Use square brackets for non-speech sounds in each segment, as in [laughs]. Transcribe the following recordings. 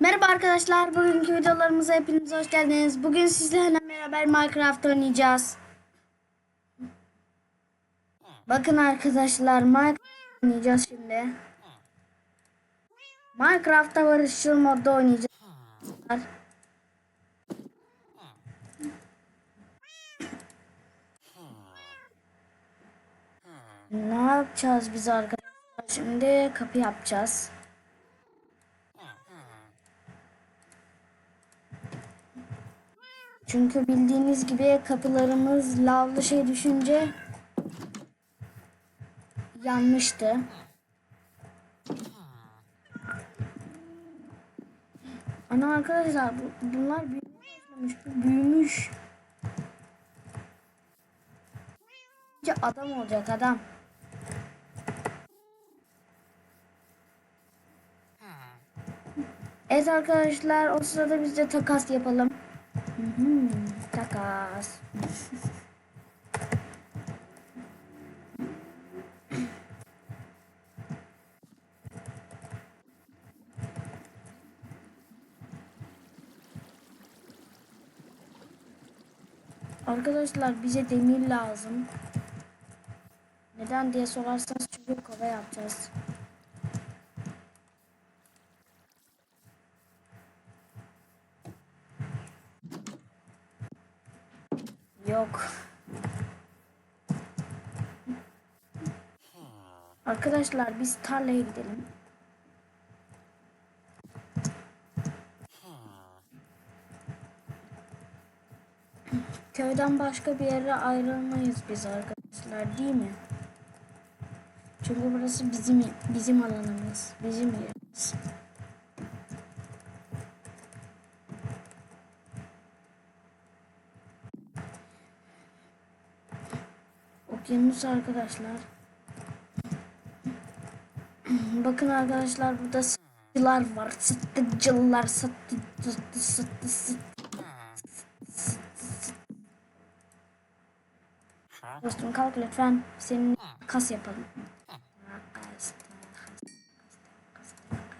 Merhaba arkadaşlar. Bugünkü videolarımıza hepiniz hoş geldiniz. Bugün sizlerle beraber Minecraft oynayacağız. Bakın arkadaşlar Minecraft oynayacağız şimdi. Minecraft'ta barışçıl modda oynayacağız. Ne yapacağız biz arkadaşlar? Şimdi kapı yapacağız. Çünkü bildiğiniz gibi kapılarımız lavlı şey düşünce yanmıştı. Ana arkadaşlar bu, bunlar büyümüş. Bence adam olacak adam. Evet arkadaşlar o sırada biz de takas yapalım. Takas. Arkadaşlar bize demir lazım. Neden diye sorarsanız çünkü kova yapacağız. Yok. Arkadaşlar biz tarlaya gidelim. Köyden başka bir yere ayrılmayız biz arkadaşlar değil mi? Çünkü burası bizim bizim alanımız, bizim yerimiz. Okyanus arkadaşlar. [clears throat] Bakın arkadaşlar burada satıcılar var. Satıcılar sattı sattı sattı sattı. Dostum kalk lütfen. Senin kas yapalım. Kas, kas, kas, kas.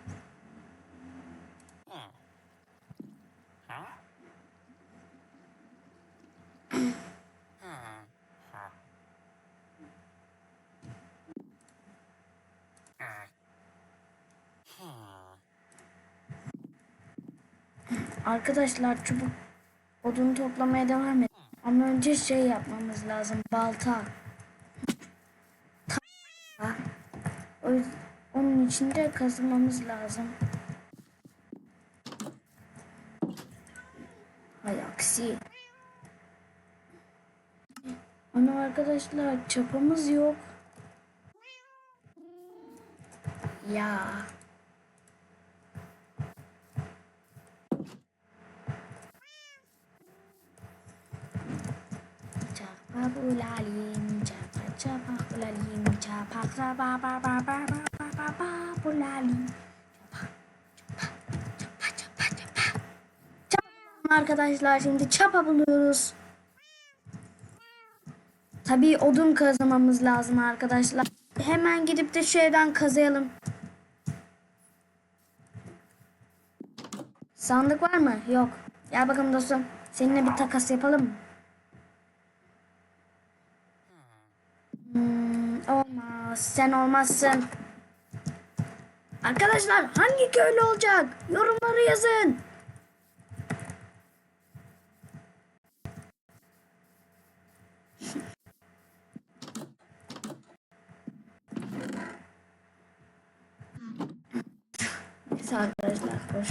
Arkadaşlar çubuk odunu toplamaya devam et. Ama önce şey yapmamız lazım. Balta. Ta- onun için de kazımamız lazım. Hay aksi. Ana arkadaşlar çapamız yok. Ya. Çapa bulalim, çapa çapa bulalim, çapa çapa ba ba ba ba ba ba ba çapa çapa. Çapa arkadaşlar şimdi çapa buluyoruz. Tabii odun kazmamız lazım arkadaşlar. Hemen gidip de şu evden kazıyalım. Sandık var mı? Yok. Gel bakalım dostum. Seninle bir takas yapalım mı? Hmm, olmaz. Sen olmazsın. Arkadaşlar hangi köylü olacak? Yorumları yazın. Neyse arkadaşlar boş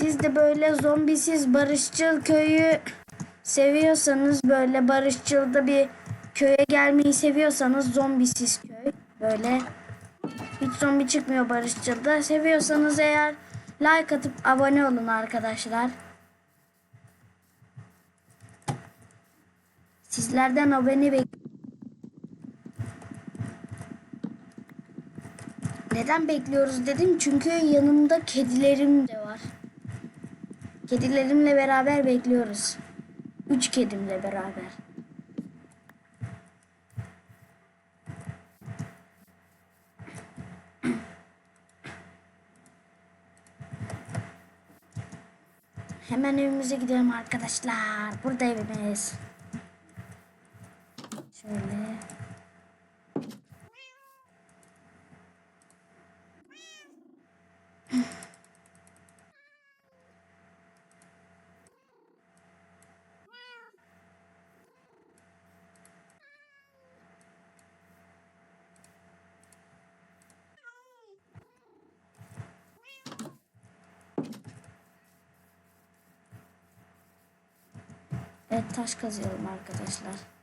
Siz de böyle zombisiz barışçıl köyü seviyorsanız böyle barışçıl bir köye gelmeyi seviyorsanız zombisiz köy böyle hiç zombi çıkmıyor barışçılda seviyorsanız eğer like atıp abone olun arkadaşlar. Sizlerden abone bek Neden bekliyoruz dedim çünkü yanımda kedilerim de var. Kedilerimle beraber bekliyoruz. Üç kedimle beraber. Hemen evimize gidelim arkadaşlar. Burada evimiz. Şöyle. Evet taş kazıyalım arkadaşlar.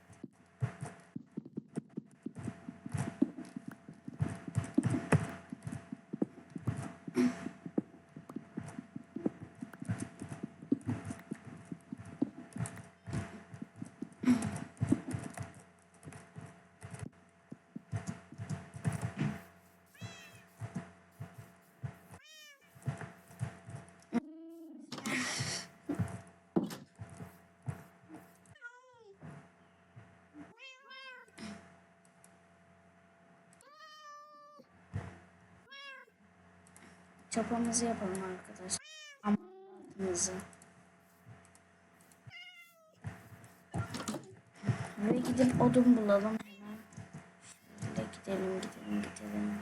Çapamızı yapalım arkadaşlar. Amatımızı. Ve gidip odun bulalım hemen. Şöyle gidelim gidelim gidelim.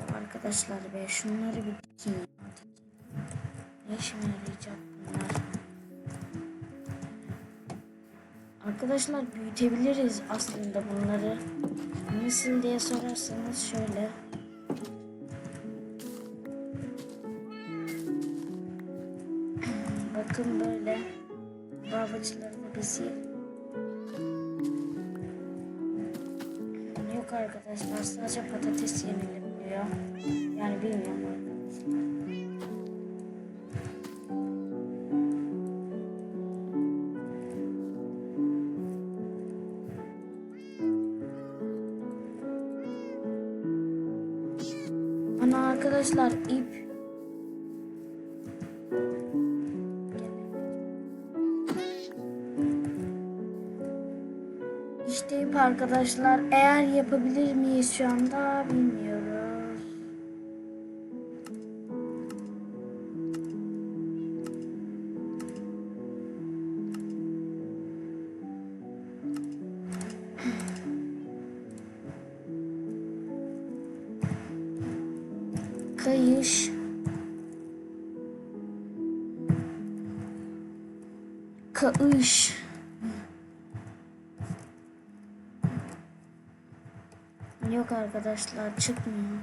Ya arkadaşlar be şunları bir dikeyim. Ne işime yarayacak bunlar? Arkadaşlar büyütebiliriz aslında bunları. Nasıl diye sorarsanız şöyle. [clears throat] Bakın böyle. Babaçılarını bizi Yok arkadaşlar sadece patates yenilebiliyor. Yani bilmiyorum. Ana arkadaşlar ip. İşte ip arkadaşlar. Eğer yapabilir miyiz şu anda bilmiyoruz. Kayış. Yok arkadaşlar çıkmıyor.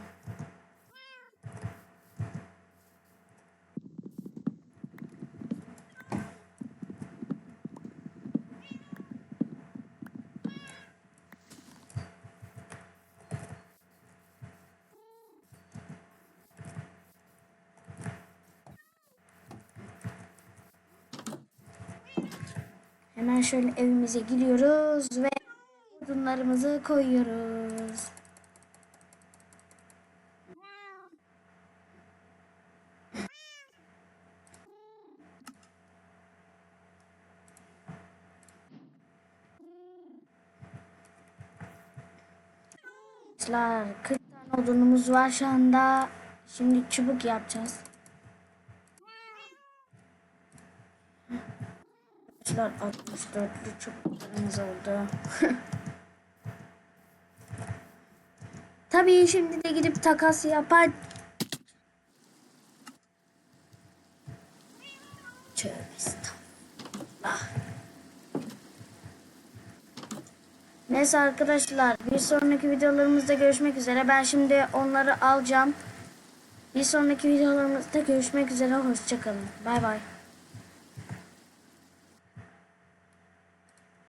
Hemen şöyle evimize giriyoruz ve odunlarımızı koyuyoruz. Arkadaşlar 40 tane odunumuz var şu anda. Şimdi çubuk yapacağız. Arkadaşlar 64'lü çubuklarımız oldu. [laughs] Tabii şimdi de gidip takas yapar. Neyse arkadaşlar bir sonraki videolarımızda görüşmek üzere. Ben şimdi onları alacağım. Bir sonraki videolarımızda görüşmek üzere. Hoşçakalın. Bay bay.